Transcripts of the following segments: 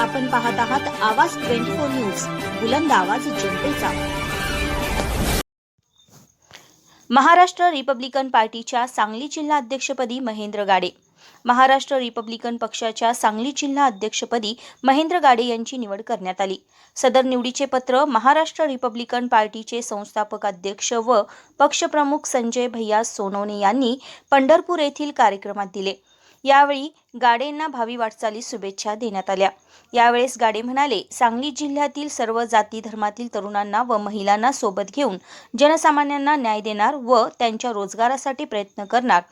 आपण पाहत आहात आवाज ट्वेंटी फोर न्यूज बुलंद आवाज जनतेचा. महाराष्ट्र रिपब्लिकन पार्टीच्या सांगली जिल्हा अध्यक्षपदी महेंद्र गाडे. महाराष्ट्र रिपब्लिकन पक्षाच्या सांगली जिल्हा अध्यक्षपदी महेंद्र गाडे यांची निवड करण्यात आली. सदर निवडीचे पत्र महाराष्ट्र रिपब्लिकन पार्टीचे संस्थापक अध्यक्ष व पक्षप्रमुख संजय भैया सोनवणे यांनी पंढरपूर येथील कार्यक्रमात दिले. यावेळी गाडेंना भावी वाटचाली शुभेच्छा देण्यात आल्या. यावेळेस गाडे म्हणाले सांगली जिल्ह्यातील सर्व जाती धर्मातील तरुणांना व महिलांना सोबत घेऊन जनसामान्यांना न्याय देणार व त्यांच्या रोजगारासाठी प्रयत्न करणार.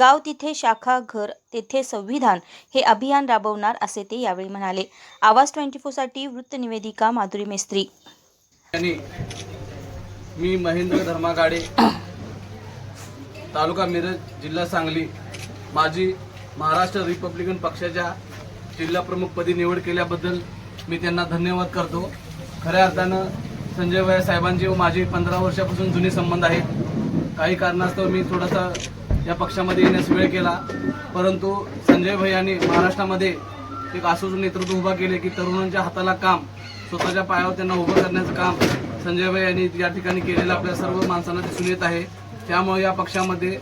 गाव तिथे शाखा घर तेथे संविधान हे अभियान राबवणार असे ते यावेळी म्हणाले. आवाज ट्वेंटी फोरसाठी वृत्तनिवेदिका माधुरी मेस्त्री. मी महेंद्र धर्मा गाडे तालुका मिरज जिल्हा सांगली. माझी महाराष्ट्र रिपब्लिकन पक्षाच्या जिल्हाप्रमुखपदी निवड केल्याबद्दल मी त्यांना धन्यवाद करतो. खऱ्या अर्थानं संजय भैया साहेबांचे व माझे पंधरा वर्षापासून जुने संबंध आहेत. काही कारणास्तव मी थोडासा या पक्षामध्ये येण्यास वेळ केला. परंतु संजय यांनी महाराष्ट्रामध्ये एक असं नेतृत्व उभा केले की तरुणांच्या हाताला काम स्वतःच्या पायावर त्यांना उभं करण्याचं काम संजय भाई यांनी या ठिकाणी केलेलं आपल्या सर्व माणसांना दिसून येत आहे. त्यामुळे या पक्षामध्ये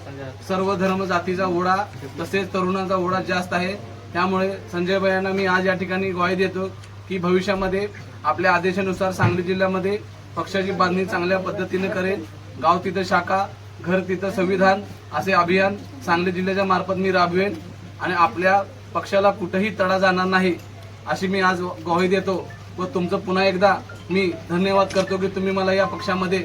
सर्व धर्म जातीचा ओढा तसेच तरुणांचा ओढा जास्त आहे. त्यामुळे संजय भयांना मी आज या ठिकाणी ग्वाही देतो की भविष्यामध्ये आपल्या आदेशानुसार सांगली जिल्ह्यामध्ये पक्षाची बांधणी चांगल्या पद्धतीने करेल. गाव तिथं शाखा घर तिथं संविधान असे अभियान सांगली जिल्ह्याच्या मार्फत मी राबवेन आणि आपल्या पक्षाला कुठेही तडा जाणार नाही अशी मी आज ग्वाही देतो व तुमचं पुन्हा एकदा मी धन्यवाद करतो की तुम्ही मला या पक्षामध्ये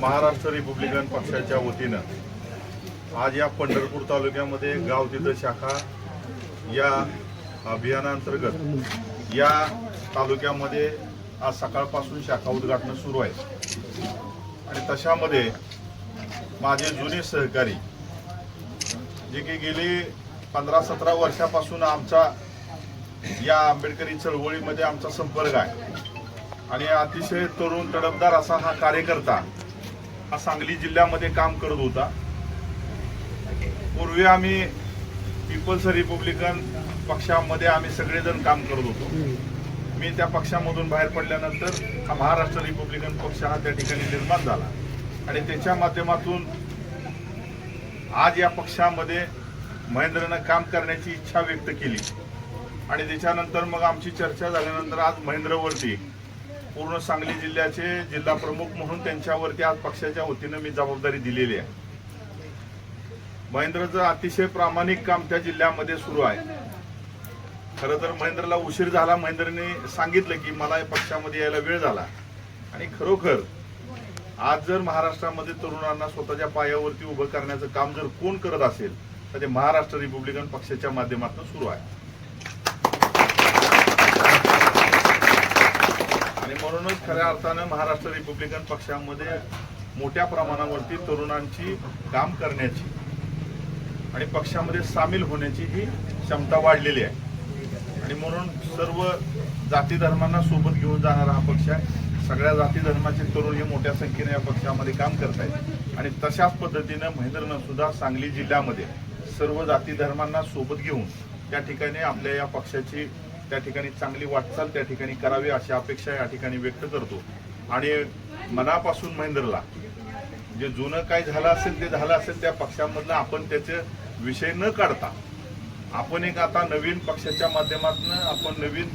महाराष्ट्र रिपब्लिकन पक्षाच्या वतीनं आज या पंढरपूर तालुक्यामध्ये गाव तिथं शाखा या अभियानांतर्गत या तालुक्यामध्ये आज सकाळपासून शाखा उद्घाटन सुरू आहे. आणि तशामध्ये माझे जुने सहकारी जे की गेली पंधरा सतरा वर्षापासून आमचा या आंबेडकरी चळवळीमध्ये आमचा संपर्क आहे. आणि अतिशय तरुण तडफदार असा हा कार्यकर्ता हा सांगली जिल्ह्यामध्ये काम करत होता. पूर्वी आम्ही पीपल्स रिपब्लिकन पक्षामध्ये आम्ही सगळेजण काम करत होतो. मी त्या पक्षामधून बाहेर पडल्यानंतर हा महाराष्ट्र रिपब्लिकन पक्ष हा त्या ठिकाणी निर्माण झाला. आणि त्याच्या माध्यमातून आज या पक्षामध्ये महेंद्रनं काम करण्याची इच्छा व्यक्त केली. आणि त्याच्यानंतर मग आमची चर्चा झाल्यानंतर आज महेंद्रवरती पूर्ण सांगली जिल्ह्याचे जिल्हा प्रमुख म्हणून त्यांच्यावरती आज पक्षाच्या वतीनं मी जबाबदारी दिलेली आहे. महेंद्रचं अतिशय प्रामाणिक काम त्या जिल्ह्यामध्ये सुरू आहे. खरं तर महेंद्रला उशीर झाला. महेंद्रने सांगितलं की मला या पक्षामध्ये यायला वेळ झाला. आणि खरोखर आज जर महाराष्ट्रामध्ये तरुणांना स्वतःच्या पायावरती उभं करण्याचं काम जर कोण करत असेल तर ते महाराष्ट्र रिपब्लिकन पक्षाच्या माध्यमातून सुरू आहे. आणि म्हणूनच खऱ्या अर्थानं महाराष्ट्र रिपब्लिकन पक्षामध्ये मोठ्या प्रमाणावरती तरुणांची काम करण्याची आणि पक्षामध्ये सामील होण्याची ही क्षमता वाढलेली आहे. आणि म्हणून सर्व जाती धर्मांना सोबत घेऊन जाणारा हा पक्ष आहे. सगळ्या जाती धर्माचे तरुण हे मोठ्या संख्येने या पक्षामध्ये काम करत आहेत. आणि तशाच पद्धतीनं महेंद्रनं सुद्धा सांगली जिल्ह्यामध्ये सर्व जाती धर्मांना सोबत घेऊन त्या ठिकाणी आपल्या या पक्षाची त्या ठिकाणी चांगली वाटचाल त्या ठिकाणी करावी अशी अपेक्षा या ठिकाणी व्यक्त करतो. आणि मनापासून महेंद्रला जे जुनं काय झालं असेल ते झालं असेल त्या पक्षामधलं आपण त्याचे विषय न काढता आपण एक आता नवीन पक्षाच्या माध्यमातून आपण नवीन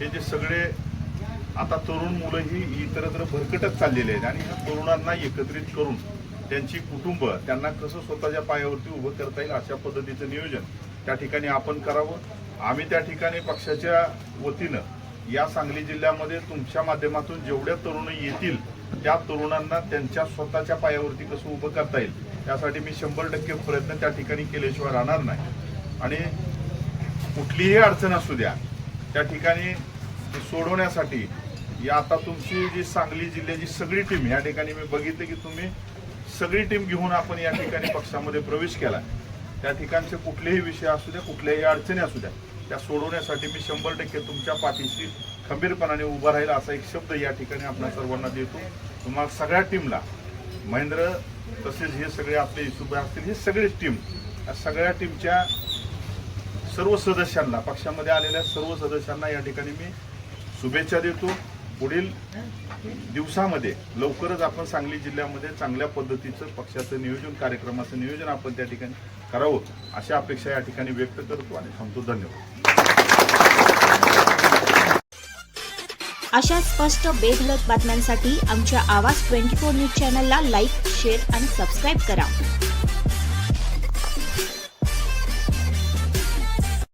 हे जे सगळे आता तरुण मुलं ही इतरत्र भरकटत चाललेले आहेत. आणि ह्या तरुणांना एकत्रित करून त्यांची कुटुंब त्यांना कसं स्वतःच्या पायावरती उभं करता येईल अशा पद्धतीचं नियोजन त्या ठिकाणी आपण करावं. आम्ही त्या ठिकाणी पक्षाच्या वतीनं या सांगली जिल्ह्यामध्ये तुमच्या माध्यमातून जेवढ्या तरुण येतील त्या तरुणांना त्यांच्या स्वतःच्या पायावरती कसं उभं करता येईल त्यासाठी मी शंभर टक्के प्रयत्न त्या ठिकाणी केल्याशिवाय राहणार नाही. आणि कुठलीही अडचण असू द्या त्या ठिकाणी सोडवण्यासाठी या आता तुमची जी सांगली जिल्ह्याची सगळी टीम या ठिकाणी मी बघितलं की तुम्ही सगळी टीम घेऊन आपण या ठिकाणी पक्षामध्ये प्रवेश केला. त्या ठिकाणचे कुठलेही विषय असू द्या कुठल्याही अडचणी असू द्या त्या सोडवण्यासाठी मी शंभर टक्के तुमच्या पाठीशी खंबीरपणाने उभा राहील असा एक शब्द या ठिकाणी आपल्या सर्वांना देतो. तुम्हाला सगळ्या टीमला महेंद्र तसेच हे सगळे आपले युसुफ असतील हे सगळेच टीम या सगळ्या टीमच्या सर्व सदस्यांना पक्षामध्ये आलेल्या सर्व सदस्यांना या ठिकाणी मी शुभेच्छा देतो. पुढील दिवसामध्ये लवकरच आपण सांगली जिल्ह्यामध्ये चांगल्या पद्धतीचं पक्षाचं नियोजन कार्यक्रमाचं नियोजन आपण त्या ठिकाणी करावं अशा अपेक्षा या ठिकाणी व्यक्त करतो आणि थांबतो. धन्यवाद. अशा स्पष्ट बेधडक बातम्यांसाठी आमच्या आवाज ट्वेंटी फोर न्यूज चॅनलला लाईक शेअर आणि सबस्क्राईब करा.